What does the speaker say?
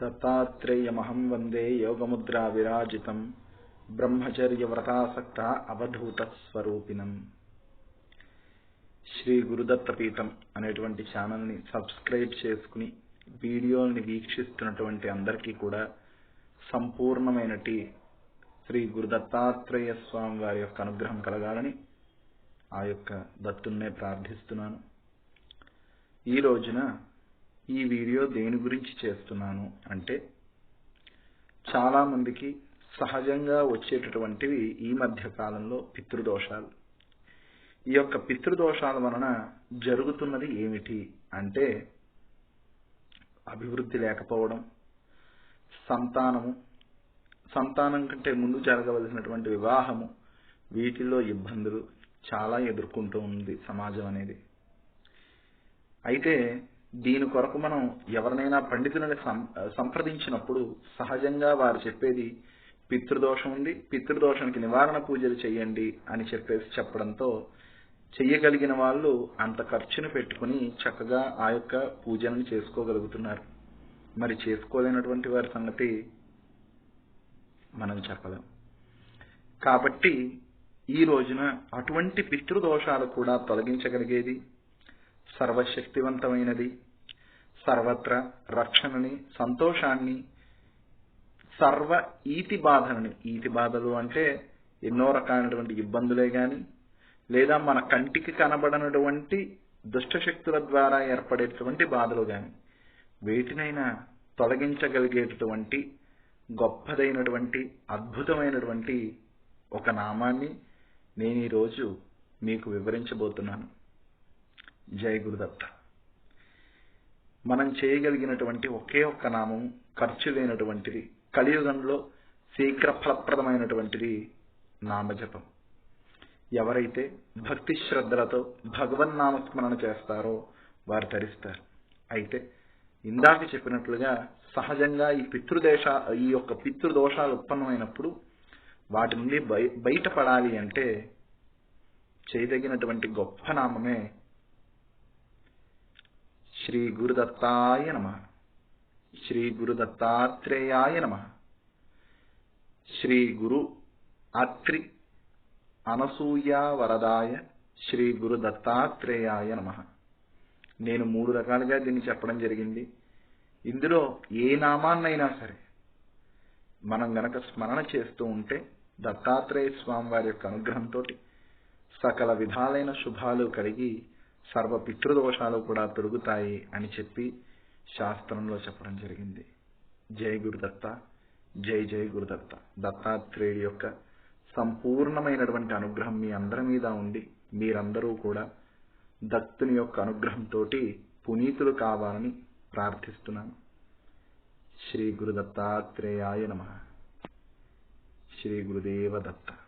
దత్తాత్రేయమహం వందే యోగముద్రా విరాజితం బ్రహ్మచర్య వ్రతాసక్త అవధూత స్వరూపిణం శ్రీ గురుదత్తపీఠం అనేటువంటి ఛానల్ని సబ్స్క్రైబ్ చేసుకుని వీడియోల్ని వీక్షిస్తున్నటువంటి అందరికీ కూడా సంపూర్ణమైనటి శ్రీ గురుదత్తాత్రేయ స్వామి వారి యొక్క అనుగ్రహం కలగాలని ఆ యొక్క దత్తున్నే ప్రార్థిస్తున్నాను. ఈ రోజున ఈ వీడియో దేని గురించి చేస్తున్నాను అంటే చాలా మందికి సహజంగా వచ్చేటటువంటివి ఈ మధ్య కాలంలో పితృదోషాలు. ఈ యొక్క పితృదోషాల వలన జరుగుతున్నది ఏమిటి అంటే అభివృద్ధి లేకపోవడం సంతానము సంతానం కంటే ముందు జరగవలసినటువంటి వివాహము వీటిల్లో ఇబ్బందులు చాలా ఎదుర్కొంటూ ఉంది సమాజం అనేది. అయితే దీని కొరకు మనం ఎవరినైనా పండితులను సంప్రదించినప్పుడు సహజంగా వారు చెప్పేది పితృదోషం ఉంది పితృదోషానికి నివారణ పూజలు చేయండి అని చెప్పేసి చెప్పడంతో చెయ్యగలిగిన వాళ్ళు అంత ఖర్చును పెట్టుకుని చక్కగా ఆ యొక్క పూజలను చేసుకోగలుగుతున్నారు. మరి చేసుకోలేనటువంటి వారి సంగతి మనం చెప్పలేం. కాబట్టి ఈ రోజున అటువంటి పితృదోషాలు కూడా తొలగించగలిగేది సర్వశక్తివంతమైనది. సర్వత్ర రక్షణని సంతోషాన్ని సర్వ ఈతి బాధలని. ఈతి బాధలు అంటే ఎన్నో రకాలైనటువంటి ఇబ్బందులే గాని లేదా మన కంటికి కనబడనటువంటి దుష్టశక్తుల ద్వారా ఏర్పడేటువంటి బాధలు గాని వేటినైనా తొలగించగలిగేటటువంటి గొప్పదైనటువంటి అద్భుతమైనటువంటి ఒక నామాన్ని నేను ఈరోజు మీకు వివరించబోతున్నాను. జై గురుదత్త. మనం చేయగలిగినటువంటి ఒకే ఒక్క నామం ఖర్చు లేనటువంటిది కలియుగంలో శీఘ్ర ఫలప్రదమైనటువంటిది నామజపం. ఎవరైతే భక్తి శ్రద్ధలతో భగవన్నామస్మరణ చేస్తారో వారు తరిస్తారు అయితే ఇందాక చెప్పినట్లుగా సహజంగా ఈ పితృదేశ ఈ యొక్క పితృదోషాలు ఉత్పన్నమైనప్పుడు వాటి నుండి బయటపడాలి అంటే చేయదగినటువంటి గొప్ప నామమే శ్రీ గురుదత్తాయ నమ శ్రీ గురుదత్తాత్రేయాయ నమ శ్రీ గురు అత్రి అనసూయ వరదాయ శ్రీ గురు దత్తాత్రేయాయ నమ నేను మూడు రకాలుగా దీన్ని చెప్పడం జరిగింది. ఇందులో ఏ నామాన్నైనా సరే మనం గనక స్మరణ చేస్తూ ఉంటే దత్తాత్రేయ స్వామి వారి యొక్క అనుగ్రహంతో సకల విధాలైన శుభాలు కలిగి సర్వ పితృదోషాలు కూడా తొలుగుతాయి అని చెప్పి శాస్త్రంలో చెప్పడం జరిగింది. జై గురుదత్త జై జై గురుదత్త. దత్తాత్రేయుడి యొక్క సంపూర్ణమైనటువంటి అనుగ్రహం మీ అందరి మీద ఉండి మీరందరూ కూడా దత్తుని యొక్క అనుగ్రహంతో పునీతులు కావాలని ప్రార్థిస్తున్నాను. శ్రీ గురుదత్తాత్రేయాయ నమ. శ్రీ గురుదేవ దత్త.